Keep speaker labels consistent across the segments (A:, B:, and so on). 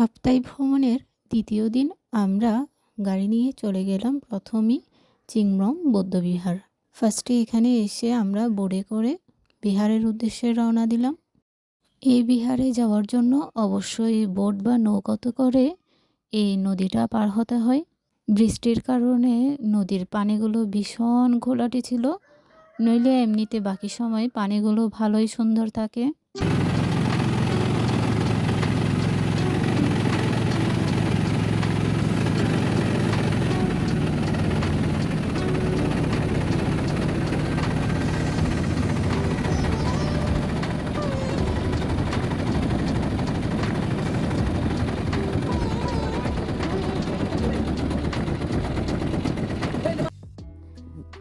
A: কাপ্তাই ভ্রমণের দ্বিতীয় দিন আমরা গাড়ি নিয়ে চলে গেলাম প্রথমেই চিংরম বৌদ্ধবিহার। ফার্স্টে এখানে এসে আমরা বোর্ডে করে বিহারের উদ্দেশ্যে রওনা দিলাম। এই বিহারে যাওয়ার জন্য অবশ্যই বোট বা নৌকত করে এই নদীটা পার হতে হয়। বৃষ্টির কারণে নদীর পানিগুলো ভীষণ ঘোলাটে ছিল, নইলে এমনিতে বাকি সময় পানিগুলো ভালোই সুন্দর থাকে।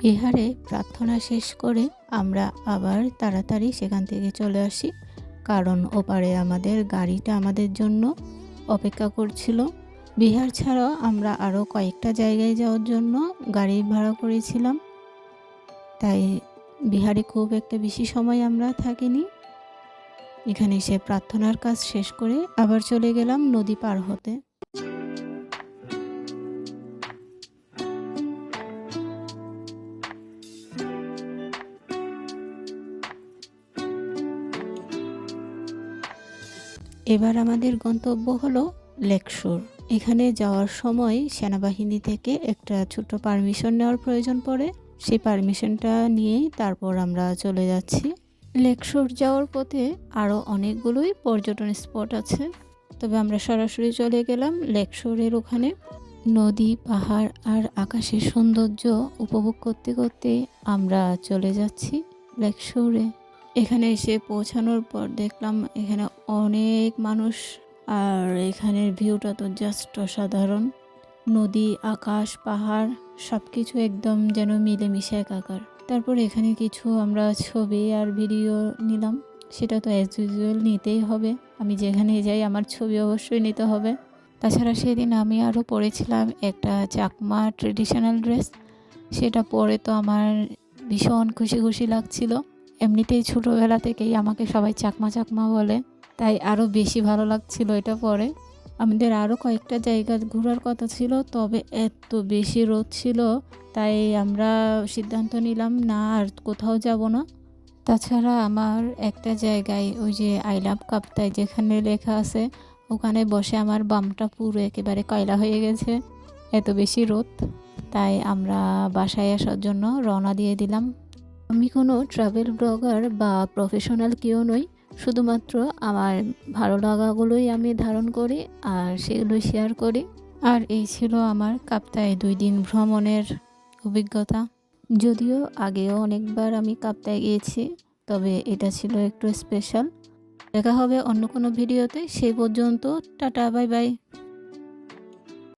A: বিহারে প্রার্থনা শেষ করে আমরা আবার তাড়াতাড়ি সেখান থেকে চলে আসি। কারণ ওপারে আমাদের গাড়িটা আমাদের জন্য অপেক্ষা করছিল। বিহার ছাড়াও আমরা আরও কয়েকটা জায়গায় যাওয়ার জন্য গাড়ি ভাড়া করেছিলাম। তাই বিহারে খুব একটা বেশি সময় আমরা থাকিনি। এখানে এসে প্রার্থনার কাজ শেষ করে আবার চলে গেলাম নদী পার হতে। এবার আমাদের গন্তব্য হলো লেকশোর এখানে যাওয়ার সময় সেনাবাহিনী থেকে একটা ছোট্ট পারমিশন নেওয়ার প্রয়োজন পড়ে। সেই পারমিশনটা নিয়েই তারপর আমরা চলে যাচ্ছি। লেকশোর যাওয়ার পথে আরও অনেকগুলোই পর্যটন স্পট আছে। তবে আমরা সরাসরি চলে গেলাম লেকশোরের ওখানে। নদী, পাহাড় আর আকাশের সৌন্দর্য উপভোগ করতে করতে আমরা চলে যাচ্ছি লেকশোরে এখানে এসে পৌঁছানোর পর দেখলাম এখানে অনেক মানুষ। আর এখানের ভিউটা তো জাস্ট অসাধারণ। নদী, আকাশ, পাহাড় সব কিছু একদম যেন মিলেমিশে একাকার। তারপর এখানে কিছু আমরা ছবি আর ভিডিও নিলাম। সেটা তো অ্যাজ ইউজুয়াল নিতেই হবে। আমি যেখানে যাই আমার ছবি অবশ্যই নিতে হবে। তাছাড়া সেদিন আমি আরও পরেছিলাম একটা চাকমা ট্রেডিশনাল ড্রেস সেটা পরে তো আমার ভীষণ খুশি খুশি লাগছিল। এমনিতেই ছোটোবেলা থেকেই আমাকে সবাই চাকমা চাকমা বলে, তাই আরও বেশি ভালো লাগছিল এটা পরে। আমাদের আরও কয়েকটা জায়গা ঘোরার কথা ছিল, তবে এত বেশি রোদ ছিল, তাই আমরা সিদ্ধান্ত নিলাম না আর কোথাও যাব না। তাছাড়া আমার একটা জায়গায় ওই যে আই লাভ কাপ্তায় যেখানে লেখা আছে, ওখানে বসে আমার বামটা পুরো একেবারে কয়লা হয়ে গেছে, এত বেশি রোদ। তাই আমরা বাসায় আসার জন্য রওনা দিয়ে দিলাম। আমি কোনো ট্রাভেল ব্লগার বা প্রফেশনাল কেউ নই শুধুমাত্র আমার ভালো লাগাগুলোই আমি ধারণ করি আর সেগুলো শেয়ার করি। আর এই ছিল আমার কাপ্তায় দুই দিন ভ্রমণের অভিজ্ঞতা। যদিও আগেও অনেকবার আমি কাপ্তায় গিয়েছি তবে এটা ছিল একটু স্পেশাল দেখা হবে অন্য কোনো ভিডিওতে সেই পর্যন্ত টাটা বাই বাই